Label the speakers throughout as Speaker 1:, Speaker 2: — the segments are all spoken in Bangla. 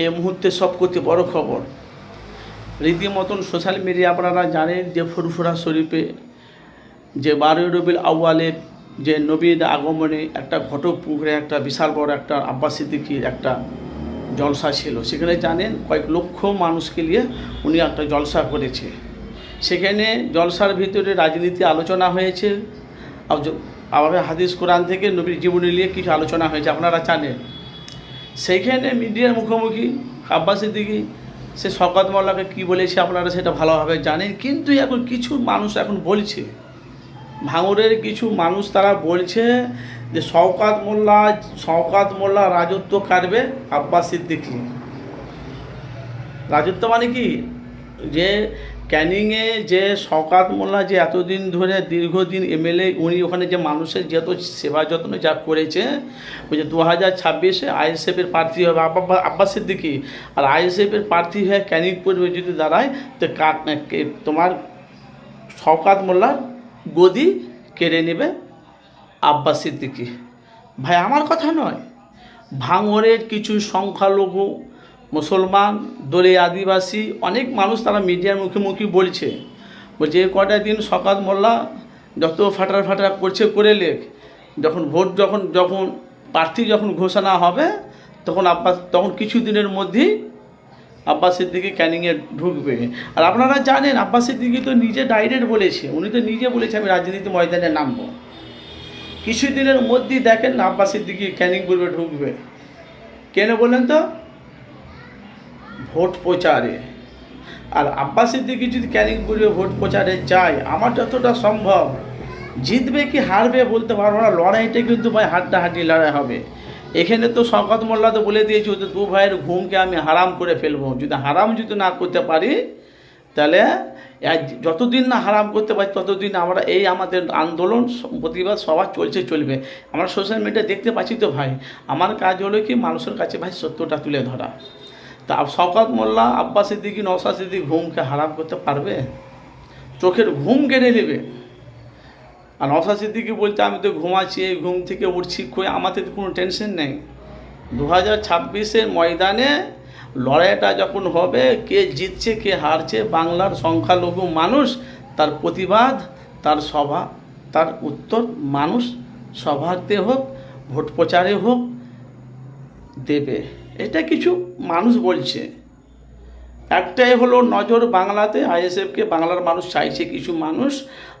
Speaker 1: এই মুহূর্তে সব করতে বড় খবর। রীতিমতন সোশ্যাল মিডিয়া আপনারা জানেন যে ফুরফুরা শরীফে যে বারোই রবিল আউয়ালের যে নবীর আগমনে একটা ঘটক পুকুরে একটা বিশাল বড় একটা আব্বাস সিদ্দিকির একটা জলসা ছিল। সেখানে জানেন কয়েক লক্ষ মানুষকে নিয়ে উনি একটা জলসা করেছে। সেখানে জলসার ভিতরে রাজনীতি আলোচনা হয়েছে। আবার হাদিস কোরআন থেকে নবীর জীবনী নিয়ে কিছু আলোচনা হয়েছে। আপনারা জানেন সেইখানে মিডিয়ার মুখোমুখি, আব্বাস সিদ্দিকি, সে শওকত মোল্লাকে কী বলেছে আপনারা সেটা ভালোভাবে জানেন, কিন্তু এখন কিছু মানুষ এখন বলছে, ভাঙরের কিছু মানুষ তারা বলছে যে শওকাত মোল্লা শওকাত মোল্লা রাজত্ব কাটবে আব্বাস সিদ্দিকি। রাজত্ব মানে কি? যে ক্যানিংয়ে যে শওকাত মোল্লা যে এতদিন ধরে দীর্ঘদিন এমএলএ, উনি ওখানে যে মানুষের যত সেবা যত্ন যা করেছে ওই যে দু হাজার ছাব্বিশে আইএসএফের প্রার্থী হবে আব্বা- আব্বাস সিদ্দিকি। আর আইএসএফের প্রার্থী হয়ে ক্যানিং পূর্বে যদি দাঁড়ায়, তো তোমার শওকাত মোল্লার গদি কেড়ে নেবে আব্বাস সিদ্দিকি। ভাই, আমার কথা নয়। ভাঙরের কিছু সংখ্যালঘু মুসলমান, দলে আদিবাসী, অনেক মানুষ তারা মিডিয়ার মুখোমুখি বলছে। বলছে, এ কটা দিন সকাত মোল্লা যত ফাটার ফাটার করছে করে লেখ। যখন ভোট যখন যখন প্রার্থী যখন ঘোষণা হবে, তখন আব্বাস, তখন কিছু দিনের মধ্যেই আব্বাস সিদ্দিকি ক্যানিংয়ে ঢুকবে। আর আপনারা জানেন, আব্বাস সিদ্দিকি তো নিজে ডাইরেক্ট বলেছে। উনি তো নিজে বলেছে, আমি রাজনীতি ময়দানে নামবো। কিছুদিনের মধ্যেই দেখেন না আব্বাস সিদ্দিকি ক্যানিং পূর্বে ঢুকবে। কেন বলেন তো? ভোট প্রচারে। আর আব্বাস সিদ্দিকি যদি ক্যানিং পূর্বে ভোট প্রচারে যায়, আমার যতটা সম্ভব জিতবে কি হারবে বলতে পারব না, লড়াইটা কিন্তু ভাই হাড্ডাহাড্ডি লড়াই হবে। এখানে তো শওকত মোল্লা তো বলে দিয়েছি যে দু ভাইয়ের ঘুমকে আমি হারাম করে ফেলব। যদি হারাম যদি না করতে পারি, তাহলে যতদিন না হারাম করতে পারি, ততদিন আমরা এই আমাদের আন্দোলন, প্রতিবাদ সবার চলছে, চলবে। আমরা সোশ্যাল মিডিয়া দেখতে পাচ্ছি তো ভাই। আমার কাজ হলো কি মানুষের কাছে ভাই সত্যটা তুলে ধরা। তা শওকত মোল্লা আব্বাস সিদ্দিকি নওসা সিদ্দিকি ঘুমকে হারাম করতে পারবে? চোখের ঘুম কেড়ে নেবে। আর নওসা সিদ্দিকি বলতে আমি তো ঘুমাচ্ছি, এই ঘুম থেকে উঠছি, কই আমাদের কোনো টেনশন নেই। দু হাজার ছাব্বিশের ময়দানে লড়াইটা যখন হবে, কে জিতছে, কে হারছে, বাংলার সংখ্যালঘু মানুষ, তার প্রতিবাদ, তার সভা, তার উত্তর মানুষ সভাতে হোক, ভোট প্রচারে হোক, দেবে। এটা কিছু মানুষ বলছে। একটাই হলো নজর বাংলাতে, আইএসএফকে বাংলার মানুষ চাইছে কিছু মানুষ।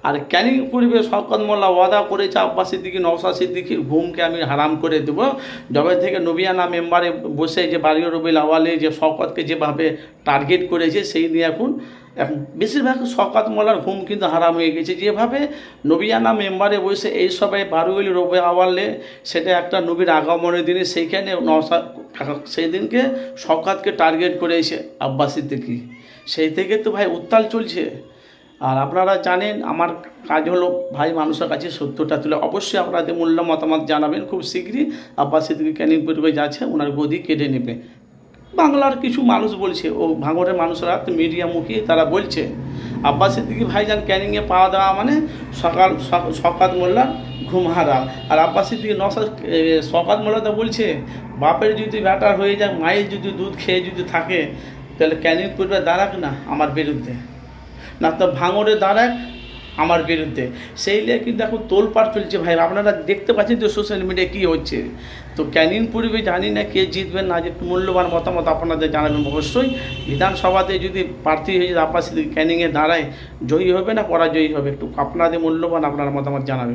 Speaker 1: আর ক্যানিং পূর্বে শকত মোল্লা ওয়াদা করেছে আব্বাস সিদ্দিকি নওসা সিদ্দিকির ঘুমকে আমি হারাম করে দেব। যবে থেকে নবিয়ানা মেম্বারে বসে যে বাড়িও রবিল আওয়ালে যে শকতকে যেভাবে টার্গেট করেছে, সেই নিয়ে এখন বেশিরভাগ শওকত মোল্লার ঘুম কিন্তু হারাম হয়ে গেছে। যেভাবে নবিয়ানা মেম্বারে বসে এই সবাই বারুইল রবি আওয়ালে সেটা একটা নবীর আগমনের দিনে সেইখানে সেই দিনকে শওকতকে টার্গেট করেছে আব্বাস সিদ্দিকি সেই থেকে তো ভাই উত্তাল চলছে। আর আপনারা জানেন, আমার কাজ হলো ভাই মানুষের কাছে সত্যটা তুলে। অবশ্যই আপনাদের মূল্য মতামত জানাবেন। খুব শীঘ্রই আব্বাস সিদ্দিকি ক্যানিং পূর্বে যাচ্ছে, ওনার গদি কেটে নেবে। বাংলার কিছু মানুষ বলছে, ও ভাঙরের মানুষরা, তো মিডিয়া মুখী তারা বলছে, আব্বাস সিদ্দিকি ভাইজান ক্যানিংয়ে পাওয়া দেওয়া মানে সকাল, সক- সকাত মোল্লার ঘুম হারাম আর আব্বাস সিদ্দিকি নসাদ সকাত মোল্লা তো বলছে, বাপের যদি ব্যাটার হয়ে যায়, মায়ের যদি দুধ খেয়ে যদি থাকে, তাহলে ক্যানিং পূর্বে দাঁড়াক না আমার বিরুদ্ধে? না তো ভাঙরে দাঁড়াক আমার বিরুদ্ধে। সেই নিয়ে কিন্তু এখন তোলপাড় চলছে ভাই। আপনারা দেখতে পাচ্ছেন তো সোশ্যাল মিডিয়ায় কী হচ্ছে। তো ক্যানিং পূর্বে জানি না কে জিতবেন না যে মূল্যবান মতামত আপনাদের জানাবেন। অবশ্যই বিধানসভাতে যদি প্রার্থী হয়ে যদি আপনার ক্যানিংয়ে দাঁড়ায়, জয়ী হবে না, পরাজয়ী হবে? একটু আপনাদের মূল্যবান আপনার মতামত জানাবেন।